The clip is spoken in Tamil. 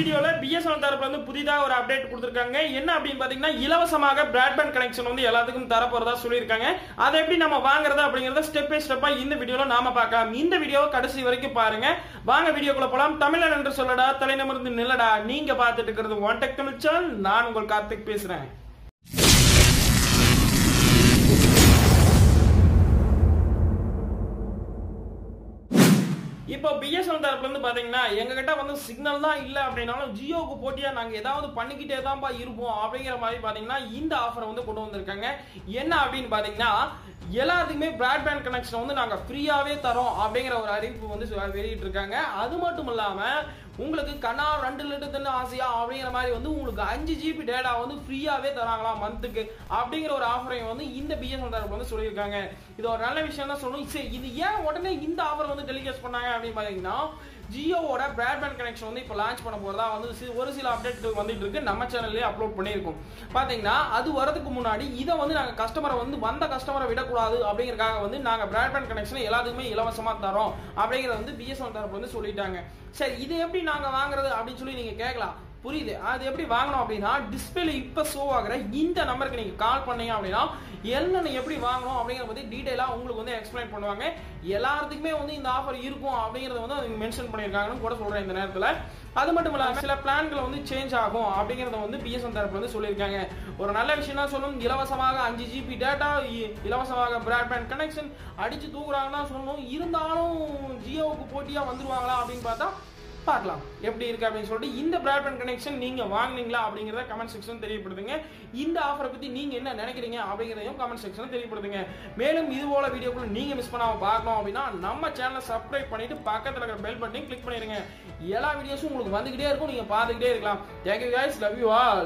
வீடியோல பிஎஸ்என்எல் தரப்புல வந்து புதிதா ஒரு அப்டேட் கொடுத்திருக்காங்க. என்ன அப்படின்னு பாத்தீங்கன்னா இலவசமாக பிராட்பேண்ட் கனெக்ஷன் வந்து எல்லாத்துக்கும் தரப்போறதா சொல்லியிருக்காங்க. அதை எப்படி நம்ம வாங்குறது அப்படிங்கறத ஸ்டெப் பை ஸ்டெப்பா இந்த வீடியோல நாம பார்க்கலாம். இந்த வீடியோ கடைசி வரைக்கும் பாருங்க. வாங்க வீடியோக்குள்ள போலாம். தமிழன் என்று சொல்லடா தலைநமர்ந்து நில்லடா. நீங்க பார்த்துட்டு இருக்கிறது ஒன் டெக் தமிழ் சேனல் நான் உங்கள் கார்த்திக் பேசுறேன். இப்போ பிஎஸ்என்எல் தரப்புல இருந்து பாத்தீங்கன்னா எங்க கிட்ட வந்து சிக்னல் தான் இல்ல அப்படின்னாலும் ஜியோவுக்கு போட்டியா நாங்க ஏதாவது பண்ணிக்கிட்டே தான்ப்பா இருப்போம் அப்படிங்கிற மாதிரி பாத்தீங்கன்னா இந்த ஆஃபரை வந்து கொண்டு வந்திருக்காங்க. என்ன அப்படின்னு பாத்தீங்கன்னா எல்லாத்துக்குமே பிராட்பேண்ட் கனெக்ஷன் வந்து நாங்கள் ஃப்ரீயாகவே தரோம் அப்படிங்கிற ஒரு அறிவிப்பு வந்து வெளியிட்டு இருக்காங்க அது மட்டும் இல்லாமல் உங்களுக்கு கண்ணா ரெண்டு லிட்டர் தண்ணி ஆசையா அப்படிங்கிற மாதிரி வந்து உங்களுக்கு அஞ்சு ஜிபி டேட்டா வந்து ஃப்ரீயாகவே தராங்களா மந்த்துக்கு அப்படிங்கிற ஒரு ஆஃபரையும் வந்து இந்த பிஎஸ்என்எல் தரப்பு வந்து சொல்லியிருக்காங்க. இது ஒரு நல்ல விஷயம் தான் சொல்லணும். சரி இது ஏன் உடனே இந்த ஆஃபர் வந்து டெலிகாஸ்ட் பண்ணாங்க அப்படின்னு பார்த்தீங்கன்னா ஜியோவோட பிராட்பேண்ட் கனெக்ஷன் வந்து இப்போ லான்ச் பண்ண போகிறதா வந்து ஒரு சில அப்டேட்கள் வந்துட்டு இருக்கு. நம்ம சேனல்லே அப்லோட் பண்ணியிருக்கோம். பார்த்தீங்கன்னா அது வரதுக்கு முன்னாடி இதை வந்து நாங்கள் கஸ்டமரை வந்து வந்த கஸ்டமரை விடக்கூடாது அப்படிங்கிறக்காக வந்து நாங்கள் பிராட்பேண்ட் கனெக்ஷன் எல்லாத்துக்குமே இலவசமாக தரோம் அப்படிங்கிறத வந்து பிஎஸ்என் தரப்பு வந்து சொல்லிட்டாங்க. சரி இது எப்படி நாங்கள் வாங்குறது அப்படின்னு சொல்லி நீங்கள் கேட்கலாம். புரியுது? அது எப்படி வாங்கணும் அப்படின்னா டிஸ்பிளே இப்போ ஷோ ஆகிற இந்த நம்பருக்கு நீங்கள் கால் பண்ணீங்க அப்படின்னா என்னென்ன எப்படி வாங்கணும் அப்படிங்கிறத பற்றி டீட்டெயிலாக உங்களுக்கு வந்து எக்ஸ்பிளைன் பண்ணுவாங்க. எல்லாத்துக்குமே வந்து இந்த ஆஃபர் இருக்கும் அப்படிங்கறத வந்து அவங்க மென்ஷன் பண்ணியிருக்காங்கன்னு கூட சொல்கிறேன் இந்த நேரத்தில். அது மட்டும் இல்லாமல் சில பிளான்கள் வந்து சேஞ்ச் ஆகும் அப்படிங்கிறத வந்து பிஎஸ்என் தரப்பு வந்து சொல்லியிருக்காங்க. ஒரு நல்ல விஷயம் தான் சொல்லணும். இலவசமாக அஞ்சு ஜிபி டேட்டா இலவசமாக பிராட்பேண்ட் கனெக்ஷன் அடிச்சு தூக்குறாங்கன்னா சொல்லணும். இருந்தாலும் ஜியோவுக்கு போட்டியாக வந்துருவாங்களா அப்படின்னு பார்த்தா பார்க்கலாம். எப்படி இருக்கு அப்படின்னு சொல்லிட்டு இந்த பிராட்பேண்ட் கனெக்ஷன் நீங்க வாங்குனீங்களா அப்படிங்கறத கமெண்ட் செக்ஷன் தெரியப்படுத்துங்க. இந்த ஆஃபரை பத்தி நீங்க என்ன நினைக்கிறீங்க அப்படிங்கிறதையும் கமெண்ட் செக்ஷன் தெரியப்படுத்துங்க. மேலும் இது போல வீடியோக்குள்ள நீங்க மிஸ் பண்ணாம பார்க்கணும் அப்படின்னா நம்ம சேனலை சப்ஸ்கிரைப் பண்ணிட்டு பக்கத்துல இருக்கிற பெல் பட்டனையும் கிளிக் பண்ணிருங்க எல்லா வீடியோஸும் உங்களுக்கு வந்துகிட்டே இருக்கும். நீங்க பார்த்துக்கிட்டே இருக்கலாம். Thank you guys love you all